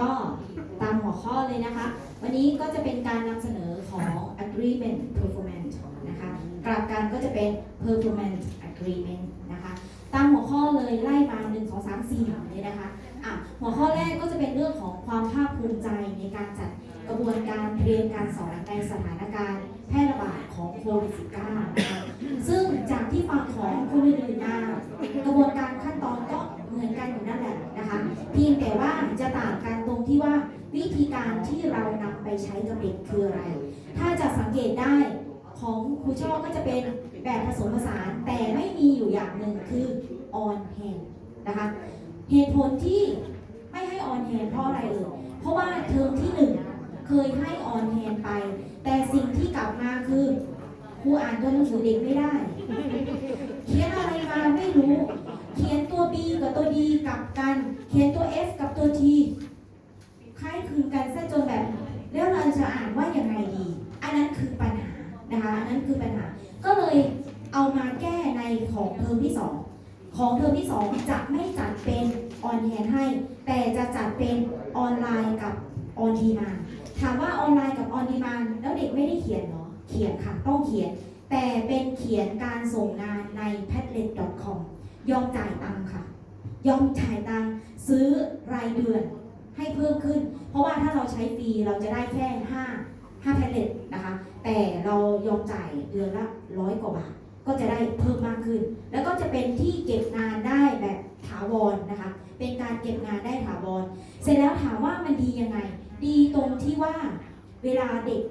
ก็ตามหัวข้อเลยนะคะ วันนี้ก็จะเป็นการนำเสนอของ agreement performance นะคะกลับกันก็จะเป็น performance agreement นะคะตามหัวข้อเลยไล่มา1 2 3 4เลยนะคะอะหัวข้อแรกก็จะเป็นเรื่องของความภาคภูมิใจในการจัดกระบวนการเรียนการสอนในสถานการณ์แพร่ระบาดของโควิด -19 นะคะซึ่งจากที่ฟังของคนอื่นมากระบวนการขั้นตอนก็เหมือนกันอยู่นั่นแหละนะคะเพียงแต่ว่าจะต่างกัน วิธีการที่เรานำไปใช้กับเด็กคืออะไร ถ้าจะสังเกตได้ของครูช่อก็จะเป็นแบบผสมผสาน แต่ไม่มีอยู่อย่างหนึ่งคือ on hand นะคะเหตุผลที่ไม่ให้ on hand เพราะอะไรเอ่ยเพราะว่าเทอมที่หนึ่งเคยให้ on hand ไป แต่สิ่งที่กลับมาคือครูอ่านตัวหนังสือเด็กไม่ได้ เขียนอะไรมาไม่รู้ เขียนตัว B กับตัว D กลับกัน เขียนตัว F กับตัว T กันซะจนแบบแล้วเราจะอ่านว่ายังไงดี อันนั้นคือปัญหานะคะอันนั้นคือปัญหา ก็เลยเอามาแก้ในของเทอมที่ 2 ของเทอมที่ 2 จะไม่จัดเป็นออนแฮนให้ แต่จะจัดเป็นออนไลน์กับออนดีมานถามว่าออนไลน์กับออนดีมานแล้วเด็กไม่ได้เขียนเหรอเขียนค่ะต้องเขียน แต่เป็นเขียนการส่งงานใน padlet.com ยอมจ่ายตังค์ค่ะ ยอมจ่ายตังค์ซื้อรายเดือนให้เพิ่มขึ้น เพราะว่าถ้าเราใช้ฟรีเราจะได้แค่5 5แพลเล็ตนะคะ แต่เรายอมจ่ายเดือนละร้อยกว่าบาท ก็จะได้เพิ่มมากขึ้น แล้วก็จะเป็นที่เก็บงานได้แบบถาวรนะคะ เป็นการเก็บงานได้ถาวร เสร็จแล้วถามว่ามันดียังไง ดีตรงที่ว่าเวลาเด็ก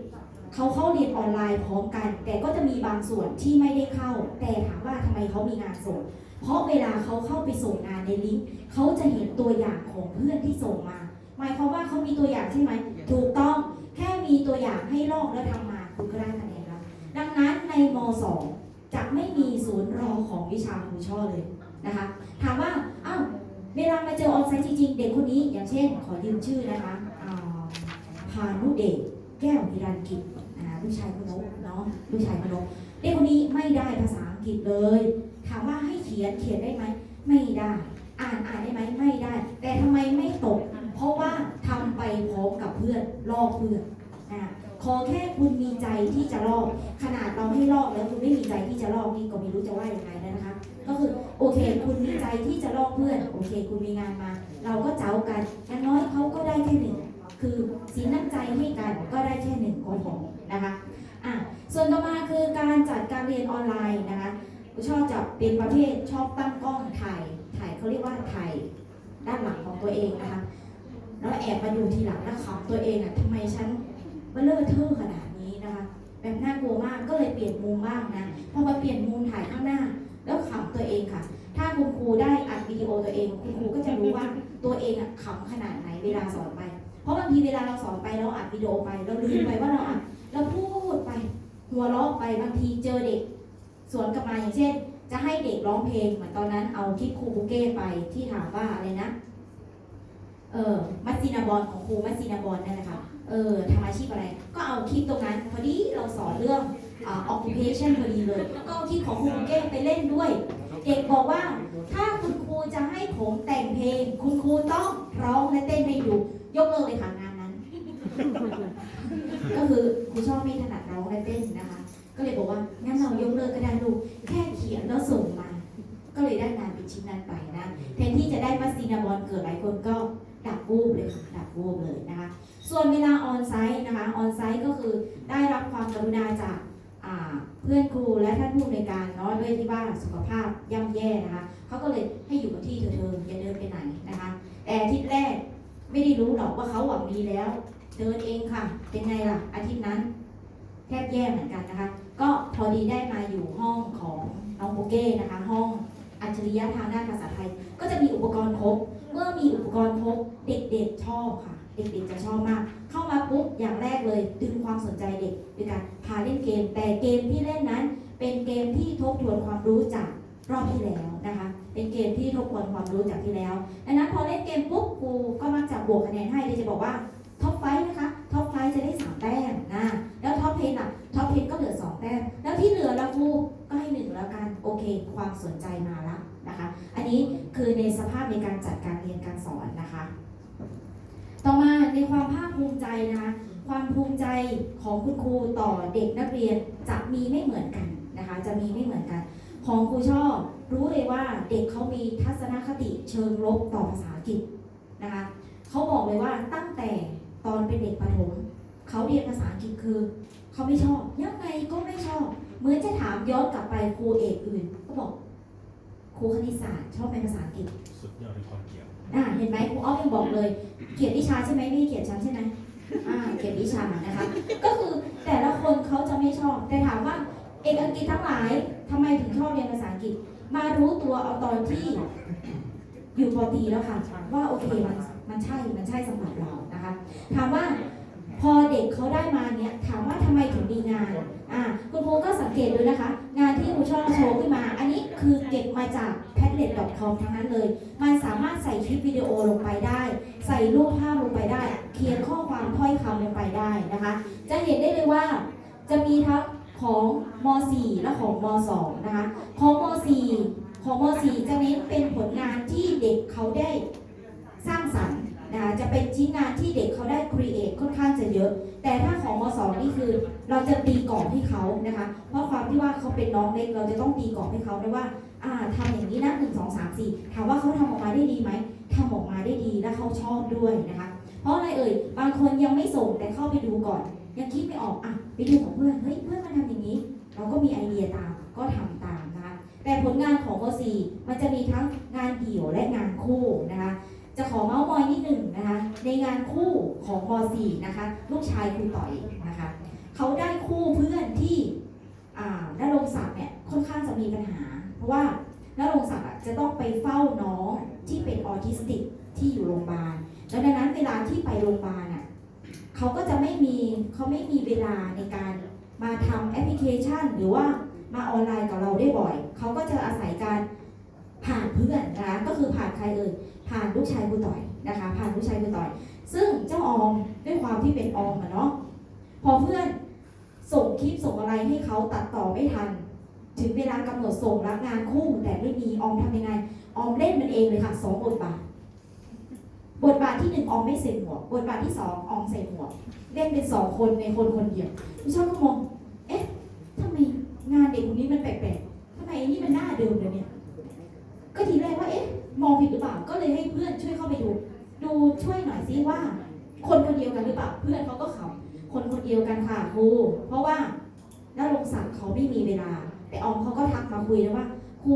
เขาเข้าเรียนออนไลน์พร้อมกัน แต่ก็จะมีบางส่วนที่ไม่ได้เข้า แต่ถามว่าทำไมเขามีงานส่ง เพราะเวลาเขาเข้าไปส่งงานในลิงก์เขาจะเห็นตัวอย่างของเพื่อนที่ส่งมา หมายความว่าเขามีตัวอย่างใช่ไหม ถูกต้องแค่มีตัวอย่างให้ลอกแล้วทำมาคุณก็ได้คะแนนแล้วดังนั้นในม .2 จะไม่มีศูนย์รอของวิชาครูช่อเลยนะคะ ถามว่าอ้าวเวลามาเจอออนไซต์จริงๆ เด็กคนนี้อย่างเช่น ขอยืมชื่อนะคะพานุเดชแก้วฮิรันกิจอ่าลูกชายมนกเนาะลูกชายมนกเด็กคนนี้ไม่ได้ภาษาอังกฤษเลย ถามว่าให้เขียนเขียนได้ไหม ไม่ได้ อ่านอ่านได้ไหมไม่ได้ แต่ทำไมไม่ตก เพราะว่าทำไปพร้อมกับเพื่อนลอกเพื่อนนะขอแค่คุณมีใจที่จะลอก ขนาดเราให้ลอกแล้วคุณไม่มีใจที่จะลอกนี่ก็ไม่รู้จะว่าอยังไงแล้วนะคะ ก็คือโอเค คุณมีใจที่จะลอกเพื่อน โอเค คุณมีงานมา เราก็เจ้ากันอย่างน้อยเขาก็ได้แค่หนึ่งคือสีน้ำใจให้กันก็ได้แค่หนึ่งก็พอนะคะอะส่วนต่อมาคือการจัดการเรียนออนไลน์นะคะชอบจะเป็นประเภทชอบตั้งกล้องถ่ายถ่ายเขาเรียกว่าถ่ายด้านหลังของตัวเองนะคะ แล้วแอบมาดูทีหลังแล้วขำตัวเองอะทำไมฉันมาเลอะเทอะขนาดนี้นะคะ แบบน่ากลัวมากก็เลยเปลี่ยนมุมบ้างนะพอมาเปลี่ยนมุมถ่ายข้างหน้า แล้วขำตัวเองค่ะ ถ้าคุณครูได้อัดวิดีโอตัวเอง คุณครูก็จะรู้ว่าตัวเองอะขำขนาดไหนเวลาสอนไป เพราะบางทีเวลาเราสอนไปเราอัดวิดีโอไปเราลืมไปว่าเราอัดเราพูดไปหัวเราะไปบางทีเจอเด็กสวนกลับมาอย่างเช่น จะให้เด็กร้องเพลงเหมือนตอนนั้นเอาคลิปครูบุเก้ไปที่ถามว่าอะไรนะ เออมัสซินาบอลของครูมัสซินาบอลนั่นแหละค่ะเออทำอาชีพอะไร ก็เอาคลิปตรงนั้นพอดีเราสอนเรื่องอ่ occupation พอดีเลย ก็เอาคลิปของครูเก้ไปเล่นด้วย เด็กบอกว่า ถ้าคุณครูจะให้ผมแต่งเพลง คุณครูต้องร้องและเต้นให้ดูยกเลิกเลยค่ะงานนั้น ก็คือครูชอบไม่ถนัดร้องและเต้นนะคะ ก็เลยบอกว่างั้นเรายกเลิกก็ได้ลูกแค่เขียนแล้วส่งมา ก็เลยได้งานเป็นชิ้นนั้นไปนะแทนที่จะได้มาซีนาบอลเกิดหลายคนก็ ดับวูบเลยค่ะดับวูบเลยนะคะ ส่วนเวลาออนไซต์นะคะออนไซต์ก็คือได้รับความกรุณาจากเพื่อนครูและท่านผู้ในวยการเนาะด้วยที่ว่าสุขภาพย่ำแย่นะคะเขาก็เลยให้อยู่กับที่เธอเธออย่าเดินไปไหนนะคะ แต่อาทิตย์แรกไม่ได้รู้หรอกว่าเขาหวังดีแล้ว เดินเองค่ะ เป็นไงล่ะอาทิตย์นั้นแทบแย่เหมือนกันนะคะ ก็พอดีได้มาอยู่ห้องของน้องโปเก้นะคะ ห้องอัจฉริยะทางด้านภาษาไทย ก็จะมีอุปกรณ์ครบ เมื่อมีอุปกรณ์ครบเด็กๆชอบค่ะ เด็กๆจะชอบมาก เข้ามาปุ๊บอย่างแรกเลยดึงความสนใจเด็กด้วยการพาเล่นเกม แต่เกมที่เล่นนั้น เป็นเกมที่ทบทวนความรู้จากรอบที่แล้วนะคะ เป็นเกมที่ทบทวนความรู้จากที่แล้วดังนั้นพอเล่นเกมปุ๊บครูก็มักจะบวกคะแนนให้เลยจะบอกว่าท็อปไฟนะคะท็อปไฟจะได้สามแต้มนะแล้วท็อปเพนอะท็อปเพนก็เหลือสองแต้มแล้วที่เหลือละครูก็ให้หนึ่งแล้วกันโอเค ความสนใจมาละนะคะ อันนี้คือในสภาพในการจัดการเรียนการสอนนะคะ ต่อมาในความภาคภูมิใจนะคะความภูมิใจของคุณครูต่อเด็กนักเรียนจะมีไม่เหมือนกันนะคะ จะมีไม่เหมือนกัน ของครูชอบรู้เลยว่าเด็กเขามีทัศนคติเชิงลบต่อภาษาอังกฤษนะคะเขาบอกเลยว่าตั้งแต่ตอนเป็นเด็กประถมเขาเรียนภาษาอังกฤษคือเขาไม่ชอบยังไงก็ไม่ชอบ เหมือนจะถามย้อนกลับไปครูเอกอื่น ก็บอกครูคณิตศาสตร์ชอบเป็นภาษาอังกฤษสุดยอดในความเกี่ยวอ่าเห็นไหมครูอ้อมยังบอกเลย เกลียดวิชาใช่ไหมไม่ได้เกลียดฉันใช่ไหมอ่าเกลียดวิชานะคะ ก็คือแต่ละคนเขาจะไม่ชอบ แต่ถามว่าเอกอังกฤษทั้งหลายทำไมถึงชอบเรียนภาษาอังกฤษ มารู้ตัวเอาตอนที่อยู่ปอตรีแล้วค่ะว่าโอเคมันมันใช่มันใช่สำหรับเรานะคะ ถามว่า พอเด็กเขาได้มาเนี้ยถามว่าทำไมถึงมีงานอ่าคุณครูก็สังเกตดูนะคะ งานที่ครูชอบโชว์ขึ้นมา อันนี้คือเก็บมาจาก padlet.com ทั้งนั้นเลย มันสามารถใส่คลิปวิดีโอลงไปได้ ใส่รูปภาพลงไปได้ เขียนข้อความถ้อยคำลงไปได้นะคะ จะเห็นได้เลยว่าจะมีทั้งของม .4 และของม .2 นะคะ ของม .4 ของม .4 จะเน้นเป็นผลงานที่เด็กเขาได้สร้างสรรค์ นะคะจะเป็นชิ้นงานที่เด็กเขาได้ครีเอทค่อนข้างจะเยอะ แต่ถ้าของม .2 นี่คือเราจะตีกรอบให้เขานะคะ เพราะความที่ว่าเขาเป็นน้องเล็กเราจะต้องตีกรอบให้เขาด้วยว่าอ่าทำอย่างนี้นะหนึ่งสองสามสี่ถามว่าเขาทำออกมาได้ดีไหมทำออกมาได้ดีและเขาชอบด้วยนะคะ เพราะอะไรเอ่ยบางคนยังไม่ส่งแต่เข้าไปดูก่อน ยังคิดไม่ออกอะไปดูของเพื่อนเฮ้ยเพื่อนมันทำอย่างนี้ เราก็มีไอเดียตามก็ทำตามนะคะแต่ผลงานของโอซีมันจะมีทั้งงานเดี่ยวและงานคู่นะคะ จะขอเมาส์มอยนิดหนึ่งนะคะ ในงานคู่ของม .4 นะคะ ลูกชายคุณต่อยนะคะเขาได้คู่เพื่อนที่อ่านรงศักดิ์เนี่ยค่อนข้างจะมีปัญหา เพราะว่านรงศักดิ์จะต้องไปเฝ้าน้องที่เป็นออทิสติกที่อยู่โรงพยาบาลแล้วดังนั้นเวลาที่ไปโรงพยาบาลอะเขาก็จะไม่มีเขาไม่มีเวลาในการมาทำแอปพลิเคชัน หรือว่ามาออนไลน์กับเราได้บ่อย เขาก็จะอาศัยการ ผ่านเพื่อนนะคะก็คือผ่านใครเอ่ยผ่านลูกชายครูต่อยนะคะ ผ่านลูกชายครูต่อย ซึ่งเจ้าออมด้วยความที่เป็นออมอะเนาะพอเพื่อนส่งคลิปส่งอะไรให้เขาตัดต่อไม่ทัน ถึงเวลากำหนดส่งรับงานคู่แต่ไม่มีออมทำยังไงออมเล่นมันเองเลยค่ะสองบทบาทบทบาทที่หนึ่งออมไม่ใส่หมวกบทบาทที่สองออมใส่หมวกเล่นเป็นสองคนในคนคนเดียวพี่ชอบก็มองเอ๊ะทำไมงานเด็กคนนี้มันแปลกๆทำไมอันนี้มันหน้าเดิมเลยเนี่ย ก็ทีแรกว่าเอ๊ะ มองผิด หรือเปล่า ก็เลยให้เพื่อนช่วยเข้าไปดู ดูช่วยหน่อยซิว่า คนคนเดียวกันหรือเปล่า เพื่อนเขาก็ขำคนคนเดียวกันค่ะครู เพราะว่าน้าลงศักดิ์เขาไม่มีเวลา แต่ออมเขาก็ทักมาคุยแล้วว่าครู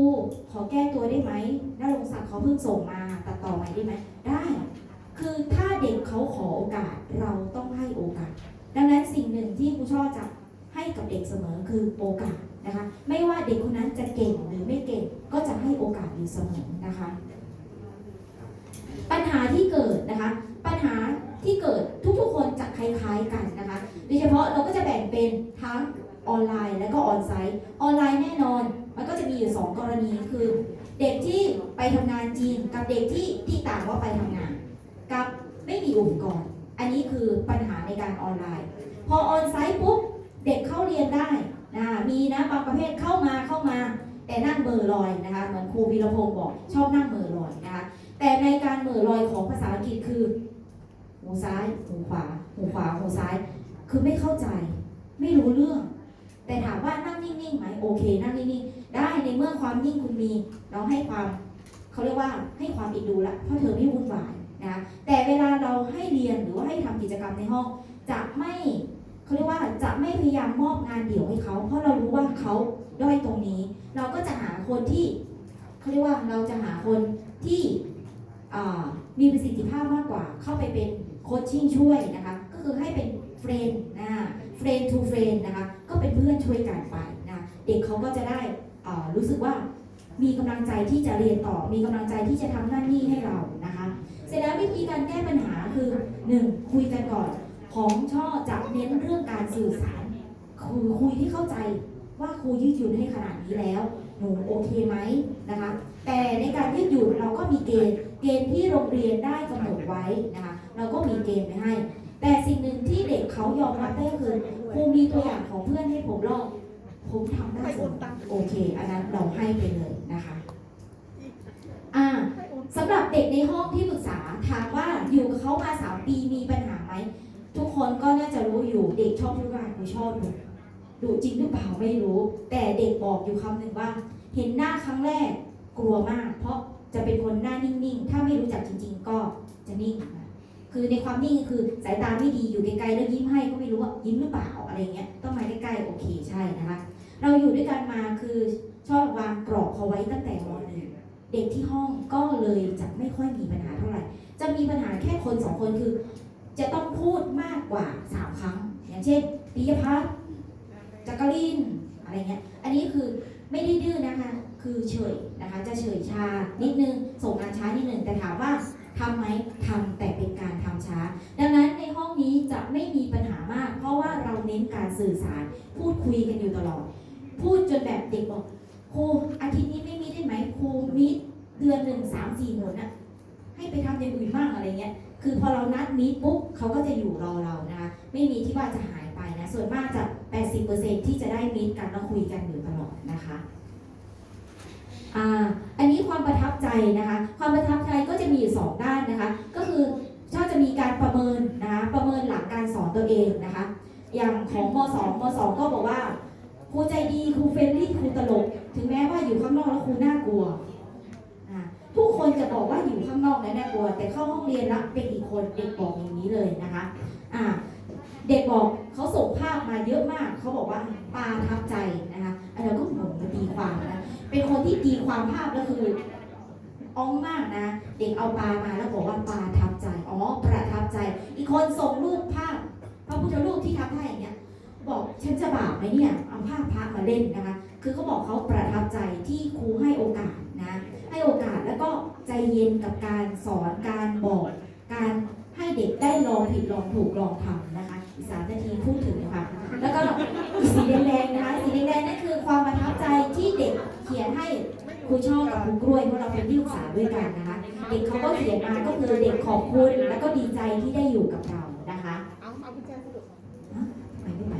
ขอแก้ตัวได้ไหมน้าลงศักดิ์เขาเพิ่งส่งมาตัดต่อใหม่ได้ไหมได้ คือถ้าเด็กเขาขอโอกาสเราต้องให้โอกาส ดังนั้นสิ่งหนึ่งที่ครูชอบจะให้กับเด็กเสมอคือโอกาสนะคะ ไม่ว่าเด็กคนนั้นจะเก่งหรือไม่เก่งก็จะให้โอกาสอยู่เสมอนะคะ ที่เกิดนะคะ ปัญหาที่เกิดทุกๆคนจะคล้ายๆกันนะคะโดยเฉพาะเราก็จะแบ่งเป็นทั้งออนไลน์และก็ออนไซต์ออนไลน์แน่นอน มันก็จะมีอยู่ 2 กรณีคือ เด็กที่ไปทำงานจริงกับเด็กที่ที่ต่างว่าไปทำงาน กับไม่มีอุปกรณ์ อันนี้คือปัญหาในการออนไลน์ พอออนไซต์ปุ๊บเด็กเข้าเรียนได้นะมีนะบางประเภทเข้ามาเข้ามา แต่นั่งเบอร์ลอยนะคะเหมือนครูวีรพงศ์บอกชอบนั่งเบอร์ลอยนะคะ แต่ในการเหม่อลอยของภาษาอังกฤษคือ หูซ้าย หูขวา หูขวา หูซ้าย คือไม่เข้าใจ ไม่รู้เรื่อง แต่ถามว่านั่งนิ่งๆไหมโอเค นั่งนิ่งๆ ได้ในเมื่อความนิ่งคุณมี เราให้ความเขาเรียกว่าให้ความอินดูละเพราะเธอไม่วุ่นวายนะแต่เวลาเราให้เรียนหรือว่าให้ทำกิจกรรมในห้อง จะไม่เขาเรียกว่าจะไม่พยายามมอบงานเดี่ยวให้เขา เพราะเรารู้ว่าเขาด้อยตรงนี้ เราก็จะหาคนที่เขาเรียกว่าเราจะหาคนที่ มีประสิทธิภาพมากกว่า เข้าไปเป็นโคชชิ่งช่วยนะคะ ก็คือให้เป็นเฟรนนะเฟรนทูเฟรนนะคะ ก็เป็นเพื่อนช่วยกันไปนะเด็กเขาก็จะได้รู้สึกว่ามีกำลังใจที่จะเรียนต่อ มีกำลังใจที่จะทำหน้าที่ให้เรานะคะ เสร็จแล้ววิธีการแก้ปัญหาคือ 1. คุยกันก่อน ของช่อจะเน้นเรื่องการสื่อสาร คือคุยที่เข้าใจว่าครูยืดหยุ่นให้ขนาดนี้แล้ว หนูโอเคไหมนะคะ แต่ในการยืดหยุ่นเราก็มีเกณฑ์ เกณฑ์ที่โรงเรียนได้กำหนดไว้นะคะ เราก็มีเกณฑ์ไปให้ แต่สิ่งหนึ่งที่เด็กเขายอมรับได้คือครูมีตัวอย่างของเพื่อนให้ผมลอกผมทำได้เสมอโอเค อันนั้นเราให้ไปเลยนะคะอ่าสำหรับเด็กในห้องที่ปรึกษาถามว่าอยู่กับเขามาสามปีมีปัญหาไหมทุกคนก็น่าจะรู้อยู่เด็กชอบพูดว่ากูชอบดุดุจริงหรือเปล่าไม่รู้ แต่เด็กบอกอยู่คำหนึ่งว่า เห็นหน้าครั้งแรกกลัวมาก เพราะ จะเป็นคนหน้านิ่งๆ ถ้าไม่รู้จักจริง ๆ ก็จะนิ่ง คือในความนิ่งคือสายตาไม่ดีอยู่ไกลๆแล้วยิ้มให้ก็ไม่รู้ว่ายิ้มหรือเปล่าอะไรเงี้ย ต้องมาใกล้ๆโอเคใช่นะคะ เราอยู่ด้วยกันมาคือชอบวางกรอบเขาไว้ตั้งแต่มหนึ่งเด็กที่ห้องก็เลยจะไม่ค่อยมีปัญหาเท่าไหร่ จะมีปัญหาแค่คนสองคนคือ จะต้องพูดมากกว่าสามครั้ง อย่างเช่นปิยพัฒน์จักรินอะไรเงี้ย อันนี้คือไม่ได้ดื้อนะคะ คือเฉยนะคะ จะเฉยชานิดนึง ส่งงานช้านิดนึง แต่ถามว่าทำไหมทำแต่เป็นการทำช้า ดังนั้นในห้องนี้จะไม่มีปัญหามาก เพราะว่าเราเน้นการสื่อสาร พูดคุยกันอยู่ตลอด พูดจนแบบเด็กบอกครูอาทิตย์นี้ไม่มีได้ไหมครูมีเดือนหนึ่งสามสี่หนอะให้ไปทำอย่างอื่นบ้างอะไรเงี้ย คือพอเรานัดมีปุ๊บเขาก็จะอยู่รอเรานะคะ ไม่มีที่ว่าจะหายไปนะ ส่วนมากจะ 80%ที่จะได้มีกันแล้วคุยกันอยู่ตลอด นะคะอันนี้ความประทับใจนะคะ ความประทับใจก็จะมีอยู่สองด้านนะคะ ก็คือชอบจะมีการประเมินนะคะ ประเมินหลักการสอนตัวเองนะคะ อย่างของมสองมสองก็บอกว่าครูใจดีครูเฟรนลี่ครูตลก ถึงแม้ว่าอยู่ข้างนอกแล้วครูน่ากลัวทุกคนจะบอกว่าอยู่ข้างนอกแล้วน่ากลัว แต่เข้าห้องเรียนแล้วเป็นอีกคนเด็กบอกอย่างนี้เลยนะคะอ่าเด็กบอกเขาส่งภาพมาเยอะมาก เขาบอกว่าปาทับใจนะคะ ที่ตีความภาพแล้วคืออ้องมากนะ เด็กเอาปลามาแล้วบอกว่าปลาทับใจอ๋อประทับใจ อีกคนส่งรูปภาพพระพุทธรูปที่ทำให้อย่างเงี้ย บอกฉันจะบาปไหมเนี่ยเอาภาพพระมาเล่นนะคะ คือเขาบอกเขาประทับใจที่ครูให้โอกาสนะให้โอกาสแล้วก็ใจเย็นกับการสอนการบอกการให้เด็กได้ลองผิดลองถูกลองทำนะคะอีสามนาทีพูดถึงนะคะแล้วก็สีแดงๆนะคะสีแดงๆนั่นคือความประทับใจที่เด็กเขียนให้ครูช่อ กับครูกล้วยเพราะเราเป็นที่ปรึกษาด้วยกันนะคะ เด็กเขาก็เขียนมาก็คือเด็กขอบคุณแล้วก็ดีใจที่ได้อยู่กับเรานะคะเอาเอากุญแจสะดวกไปไม่ไป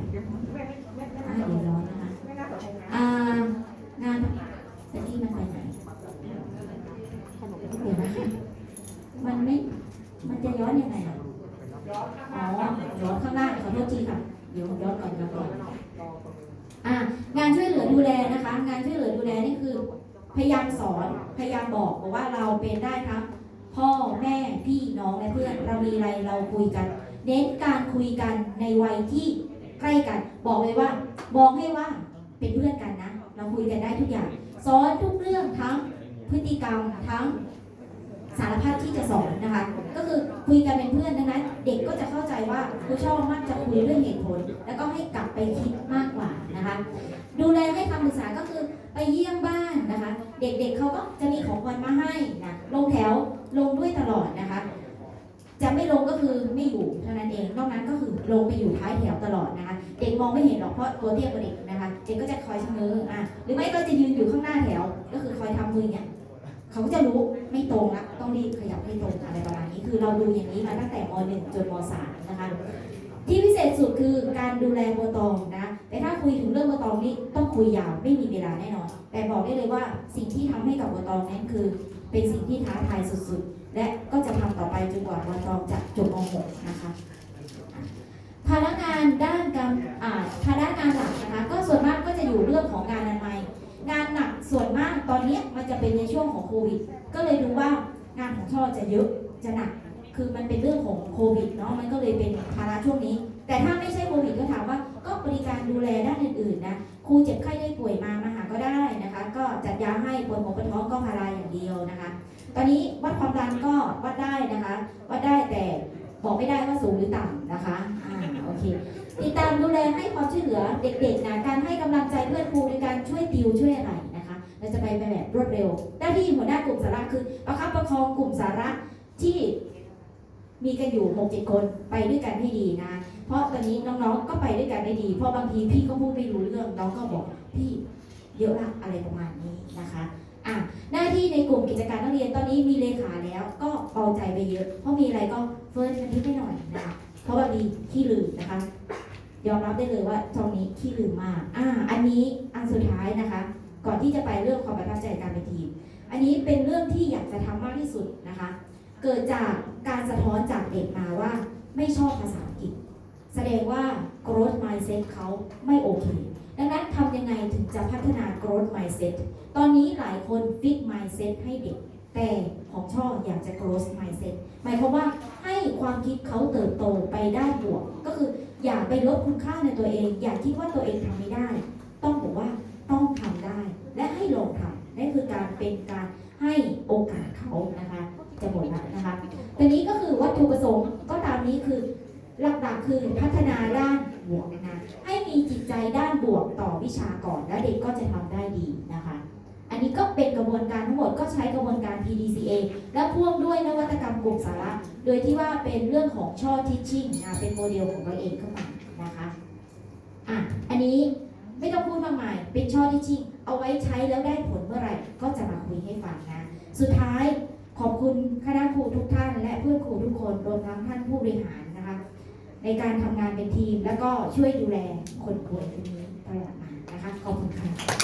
อ่าเดี๋ยวร้อนนะคะอ่างานแต่ที่มันไปไหนเดี๋ยวนะมันไม่มันจะย้อนยังไงอะย้อนข้างหอ๋น้าอย้อนข้างหน้าขอโทษทีค่ะเดี๋ยวย้อนก่อนย้อนก่อนอ่างานช่วยเหลือดูแลนะคะ พยายามสอนพยายามบอกบอกว่าเราเป็นได้ทั้งพ่อแม่พี่น้องและเพื่อนเรามีอะไรเราคุยกันเน้นการคุยกันในวัยที่ใกล้กัน บอกเลยว่าบอกให้ว่าเป็นเพื่อนกันนะ เราคุยกันได้ทุกอย่าง สอนทุกเรื่องทั้งพฤติกรรมทั้งสารพัดที่จะสอนนะคะ ก็คือคุยกันเป็นเพื่อนดังนั้น เด็กก็จะเข้าใจว่าครูชอบมักจะคุยเรื่องเหตุผล แล้วก็ให้กลับไปคิดมากกว่านะคะ ดูแลให้คำปรึกษาก็คือ ไปเยี่ยมบ้านนะคะ เด็กๆเขาก็จะมีของขวัญมาให้นะลงแถวลงด้วยตลอดนะคะ จะไม่ลงก็คือไม่อยู่เท่านั้นเองนอกนั้นก็คือลงไปอยู่ท้ายแถวตลอดนะคะ เด็กมองไม่เห็นหรอกเพราะตัวเตี้ยกว่าเด็กนะคะเด็กก็จะคอยชะเง้ออะหรือไม่ก็จะยืนอยู่ข้างหน้าแถว ก็คือคอยทำมือเงี้ยเขาก็จะรู้ไม่ตรงละต้องรีบขยับให้ตรงอะไรประมาณนี้คือเราดูอย่างนี้มาตั้งแต่ม .1 จนม .3 นะคะที่พิเศษสุดคือการดูแลโบตองนะ แต่ถ้าคุยถึงเรื่องโบตองนี่ต้องคุยยาวไม่มีเวลาแน่นอน แต่บอกได้เลยว่าสิ่งที่ทำให้กับโบตองนั้นคือ เป็นสิ่งที่ท้าทายสุดๆ และก็จะทำต่อไปจนกว่าโบตองจะจบม .6 นะคะภาระงานด้านการอ่าภาระงานหลักนะคะก็ส่วนมากก็จะอยู่เรื่องของงานอนามัยงานหนักส่วนมากตอนนี้มันจะเป็นในช่วงของโควิด ก็เลยดูว่างานของช่อจะเยอะจะหนัก คือมันเป็นเรื่องของโควิดเนาะมันก็เลยเป็นภาระช่วงนี้ แต่ถ้าไม่ใช่โควิดก็ถามว่า ก็บริการดูแลด้านอื่นๆนะครูเจ็บไข้ได้ป่วยมามาหาก็ได้นะคะ ก็จัดยาให้ปวดหัวปวดท้องก็พาราอย่างเดียวนะคะ ตอนนี้วัดความดันก็วัดได้นะคะ วัดได้แต่บอกไม่ได้ว่าสูงหรือต่ำนะคะอ่าโอเคติดตามดูแลให้ความช่วยเหลือเด็กๆนะการให้กำลังใจเพื่อนครูในการช่วยติวช่วยอะไรนะคะ เราจะไปแบบรวดเร็วหน้าที่หัวหน้ากลุ่มสาระคือประคับประคองกลุ่มสาระที่มีกันอยู่หกเจ็ดคนไปด้วยกันให้ดีนะ เพราะตอนนี้น้องๆ ก็ไปด้วยกันได้ดี เพราะบางทีพี่ก็พูดไม่รู้เรื่อง น้องก็บอกพี่เยอะละอะไรประมาณนี้นะคะอะหน้าที่ในกลุ่มกิจการนักเรียนตอนนี้มีเลขาแล้วก็เบาใจไปเยอะ เพราะมีอะไรก็เฟิร์นกันนิดหน่อยนะคะ เพราะว่ามีขี้ลืมนะคะ ยอมรับได้เลยว่าช่องนี้ขี้ลืมมากอ่าอันนี้อันสุดท้ายนะคะ ก่อนที่จะไปเรื่องความประทับใจการเป็นทีม อันนี้เป็นเรื่องที่อยากจะทำมากที่สุดนะคะ เกิดจากการสะท้อนจากเด็กมาว่าไม่ชอบภาษา แสดงว่า growth mindset เขาไม่โอเค ดังนั้นทำยังไงถึงจะพัฒนา growth mindset ตอนนี้หลายคน fix mindset ให้เด็ก แต่ของช่ออยากจะ growth mindset หมายความว่าให้ความคิดเขาเติบโตไปได้บวก ก็คืออย่าไปลดคุณค่าในตัวเอง อย่าคิดว่าตัวเองทำไม่ได้ ต้องบอกว่าต้องทำได้ และให้ลองทำนั่นคือการเป็นการให้โอกาสเขานะคะจะหมดแล้วนะคะแต่นี้ก็คือวัตถุประสงค์ก็ตามนี้คือ หลักๆคือพัฒนาด้านบวกนะคะให้มีจิตใจด้านบวกต่อวิชาก่อน แล้วเด็กก็จะทำได้ดีนะคะ อันนี้ก็เป็นกระบวนการทั้งหมดก็ใช้กระบวนการ PDCA และพ่วงด้วยนวัตกรรมกลุ่มสาระ โดยที่ว่าเป็นเรื่องของช่อ teaching นะเป็นโมเดลของเราเองเข้ามานะคะอะอันนี้ไม่ต้องพูดมากมายเป็นช่อ teaching เอาไว้ใช้แล้วได้ผลเมื่อไหร่ก็จะมาคุยให้ฟังนะสุดท้ายขอบคุณคณะครูทุกท่าน และเพื่อนครูทุกคนรวมทั้งท่านผู้บริหาร ในการทำงานเป็นทีม แล้วก็ช่วยดูแลคนป่วยคนนี้ตลอดมานะคะขอบคุณค่ะ